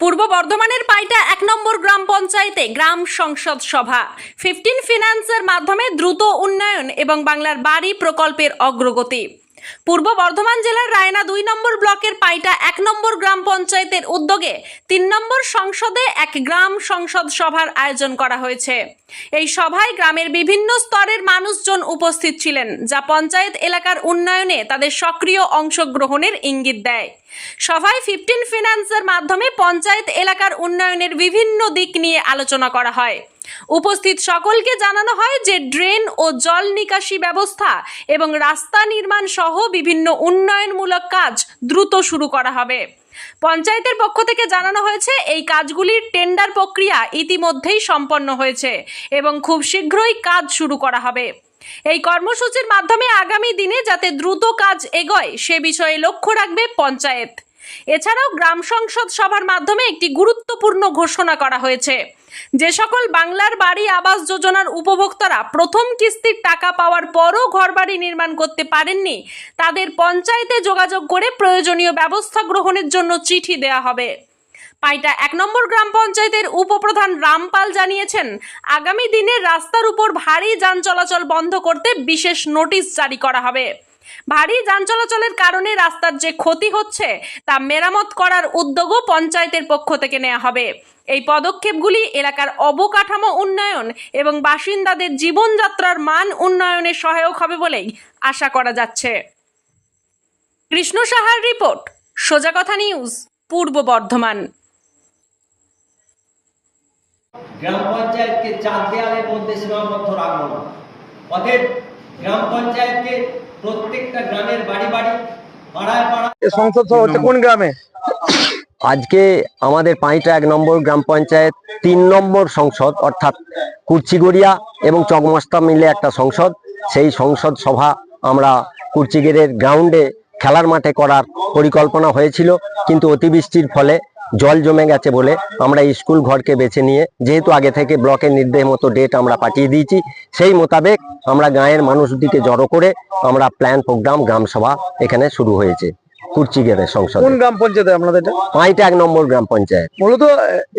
পূর্ব বর্ধমানের পাইটা এক নম্বর গ্রাম পঞ্চায়েতে গ্রাম সংসদ সভা। ফিফটিন ফিনান্সের মাধ্যমে দ্রুত উন্নয়ন এবং বাংলার বাড়ি প্রকল্পের অগ্রগতি। পূর্ব বর্ধমান জেলার রায়না দুই নম্বর ব্লকের পাইটা এক নম্বর গ্রাম পঞ্চায়েতের উদ্যোগে তিন নম্বর সংসদে এক গ্রাম সংসদ সভার আয়োজন করা হয়েছে। এই সভায় গ্রামের বিভিন্ন স্তরের মানুষজন উপস্থিত ছিলেন, যা পঞ্চায়েত এলাকার উন্নয়নে তাদের সক্রিয় অংশগ্রহণের ইঙ্গিত দেয়। সভায় ফিফটিন ফিনান্সের মাধ্যমে পঞ্চায়েত এলাকার উন্নয়নের বিভিন্ন দিক নিয়ে আলোচনা করা হয়। উপস্থিত সকলকে জানানো হয় যে ড্রেন ও জল নিকাশি ব্যবস্থা এবং রাস্তা নির্মাণ সহ বিভিন্ন উন্নয়নমূলক কাজ দ্রুত শুরু করা হবে। পঞ্চায়েতের পক্ষ থেকে জানানো হয়েছে, এই কাজগুলির টেন্ডার প্রক্রিয়া ইতিমধ্যেই সম্পন্ন হয়েছে এবং খুব শীঘ্রই কাজ শুরু করা হবে। এই কর্মসূচির মাধ্যমে আগামী দিনে যাতে দ্রুত কাজ এগোয়, সে বিষয়ে লক্ষ্য রাখবে পঞ্চায়েত। এছাড়াও গ্রাম সংসদ সভার মাধ্যমে একটি গুরুত্বপূর্ণ ঘোষণা করা হয়েছে। যে সকল বাংলার বাড়ি আবাস যোজনার উপভোক্তারা প্রথম কিস্তির টাকা পাওয়ার পরও ঘরবাড়ি নির্মাণ করতে পারেননি, তাদের পঞ্চায়েতে যোগাযোগ করে প্রয়োজনীয় ব্যবস্থা গ্রহণের জন্য চিঠি দেওয়া হবে। পাইটা এক নম্বর গ্রাম পঞ্চায়েতের উপপ্রধান রামপাল জানিয়েছেন, আগামী দিনে রাস্তার উপর ভারী যান চলাচল বন্ধ করতে বিশেষ নোটিশ জারি করা হবে। ভারী যান চলাচলের কারণে রাস্তার যে ক্ষতি হচ্ছে, তা মেরামত করার উদ্যোগও পঞ্চায়েতের পক্ষ থেকে নেওয়া হবে। এই পদক্ষেপগুলি এলাকার অবকাঠামো উন্নয়ন এবং বাসিন্দাদের জীবনযাত্রার মান উন্নয়নে সহায়ক হবে বলেই আশা করা যাচ্ছে। কৃষ্ণ সাহার রিপোর্ট, সোজা কথা নিউজ, পূর্ব বর্ধমান। গ্রাম পঞ্চায়েতকে চার দেয়ালের মধ্যে সীমাবদ্ধ রাখব অতএব গ্রাম পঞ্চায়েতকে প্রত্যেকটা গ্রামের বাড়ি বাড়ি পাড়ায় পাড়ায়। সংসদ সভা হচ্ছে কোন গ্রামে? আজকে আমাদের পাঁচটা এক নম্বর গ্রাম পঞ্চায়েত তিন নম্বর সংসদ অর্থাৎ কুর্চিগড়িয়া এবং চকমস্তা মিলে একটা সংসদ। সেই সংসদ সভা আমরা কুর্চিগেরের গ্রাউন্ডে খেলার মাঠে করার পরিকল্পনা হয়েছিল কিন্তু অতিবৃষ্টির ফলে জল জমে গেছে বলে আমরা স্কুল ঘরকে বেছে নিয়ে যেহেতু আগে থেকে ব্লকের নির্দেশ মতো ডেট আমরা পাঠিয়ে দিয়েছি সেই মোতাবেক আমরা গাঁয়ের মানুষদিকে জড়ো করে আমরা প্ল্যান প্রোগ্রাম গ্রাম সভা এখানে শুরু হয়েছে কুর্চিগেরের সংসদ। কোন গ্রাম পঞ্চায়েত আপনাদের এটা? পাঁচটা এক নম্বর গ্রাম পঞ্চায়েত। মূলত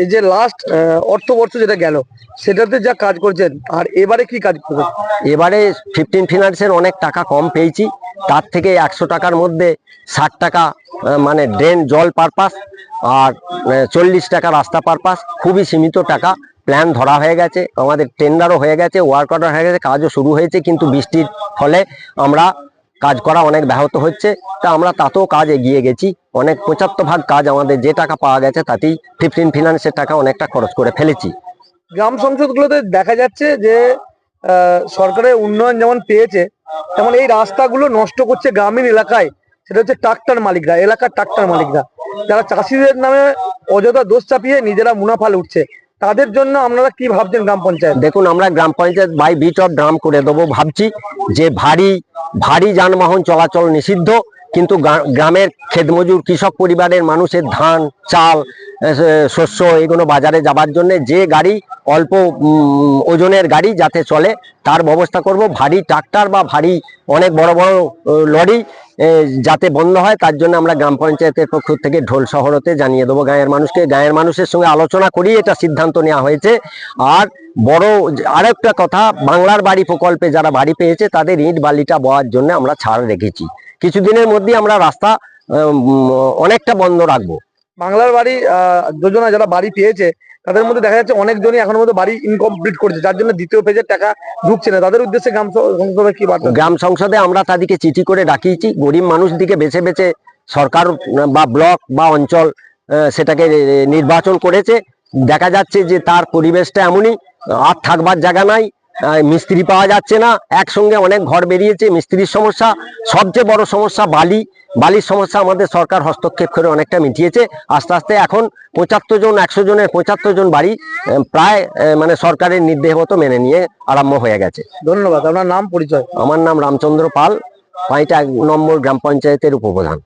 এই যে লাস্ট অর্থবর্ষ যেটা গেল সেটাতে যা কাজ করছেন আর এবারে কি কাজ করবেন এবারে ফিফটিন ফিনান্সের অনেক টাকা কম পেয়েছি তার থেকে একশো টাকার মধ্যে ষাট টাকা মানে ড্রেন, জল পারপাস আর চল্লিশ টাকা রাস্তা পারপাস, খুবই সীমিত টাকা। প্ল্যান ধরা হয়ে গেছে, আমাদের টেন্ডারও হয়ে গেছে ওয়ার্ক অর্ডার হয়ে গেছে, কাজও শুরু হয়েছে, কিন্তু বৃষ্টির ফলে আমরা কাজ করা অনেক ব্যাহত হচ্ছে। তা আমরা তাতেও কাজ এগিয়ে গেছি। অনেক পঁচাত্তর ভাগ কাজ আমাদের যে টাকা পাওয়া গেছে, তাতেই ফিফটিন ফিনান্সের টাকা অনেকটা খরচ করে ফেলেছি। গ্রাম সংসদগুলোতে দেখা যাচ্ছে যে সরকারের উন্নয়ন যেমন পেয়েছে, তেমন এই রাস্তাগুলো নষ্ট করছে গ্রামীণ এলাকায়। সেটা হচ্ছে ট্রাক্টর মালিকরা, এলাকার ট্রাক্টর মালিকরা। যারা চাষিদের নামে অযথা দোষ চাপিয়ে নিজেরা মুনাফা উঠছে তাদের জন্য আপনারা কি ভাবছেন গ্রাম পঞ্চায়েত? দেখুন, আমরা গ্রাম panchayat by beat of drum করে দেবো, ভাবছি যে ভারী ভারী যানবাহন চলাচল নিষিদ্ধ। কিন্তু গ্রা- গ্রামের খেতমজুর কৃষক পরিবারের মানুষের ধান, চাল শস্য এগুলো বাজারে যাবার জন্য যে গাড়ি অল্প ওজনের গাড়ি যাতে চলে, তার ব্যবস্থা করব। ভারী ট্রাক্টর বা ভারী অনেক বড় বড় লরি যাতে বন্ধ হয়, তার জন্য আমরা গ্রাম পঞ্চায়েতের পক্ষ থেকে ঢোল শহরতে জানিয়ে দেবো গাঁয়ের মানুষকে। গাঁয়ের মানুষের সঙ্গে আলোচনা করেই এটা সিদ্ধান্ত নেওয়া হয়েছে। আর বড় আরেকটা কথা, বাংলার বাড়ি প্রকল্পে যারা বাড়ি পেয়েছে, তাদের ইট বালিটা বওয়ার জন্য আমরা ছাড় রেখেছি। কিছুদিনের মধ্যেই আমরা রাস্তা অনেকটা বন্ধ রাখব। বাংলার বাড়ি যোজনা যারা বাড়ি পেয়েছে তাদের মধ্যে দেখা যাচ্ছে অনেকজনই এখনও মধ্যে বাড়ি ইনকমপ্লিট করছে যার জন্য দ্বিতীয় পেজের টাকা ঢুকছে না। তাদের উদ্দেশ্যে গ্রাম সংসদে কি বার্তা? গ্রাম সংসদে আমরা তাদেরকে চিঠি করে ডাকিয়েছি গরিব মানুষদিকে বেছে বেছে সরকার বা ব্লক বা অঞ্চল সেটাকে নির্বাচন করেছে। দেখা যাচ্ছে যে তার পরিবেশটা এমনই আর থাকবার জায়গা নাই। মিস্ত্রি পাওয়া যাচ্ছে না। একসঙ্গে অনেক ঘর বেরিয়েছে মিস্ত্রির সমস্যা। সবচেয়ে বড় সমস্যা বালি। বালির সমস্যা আমাদের সরকার হস্তক্ষেপ করে অনেকটা মিটিয়েছে। আস্তে আস্তে এখন পঁচাত্তর জন একশো জনের পঁচাত্তর জন বাড়ি প্রায় মানে সরকারের নির্দেশ মতো মেনে নিয়ে আরম্ভ হয়ে গেছে। ধন্যবাদ। আপনার নাম পরিচয়? আমার নাম রামচন্দ্র পাল। পাঁচটা এক নম্বর গ্রাম পঞ্চায়েতের উপপ্রধান।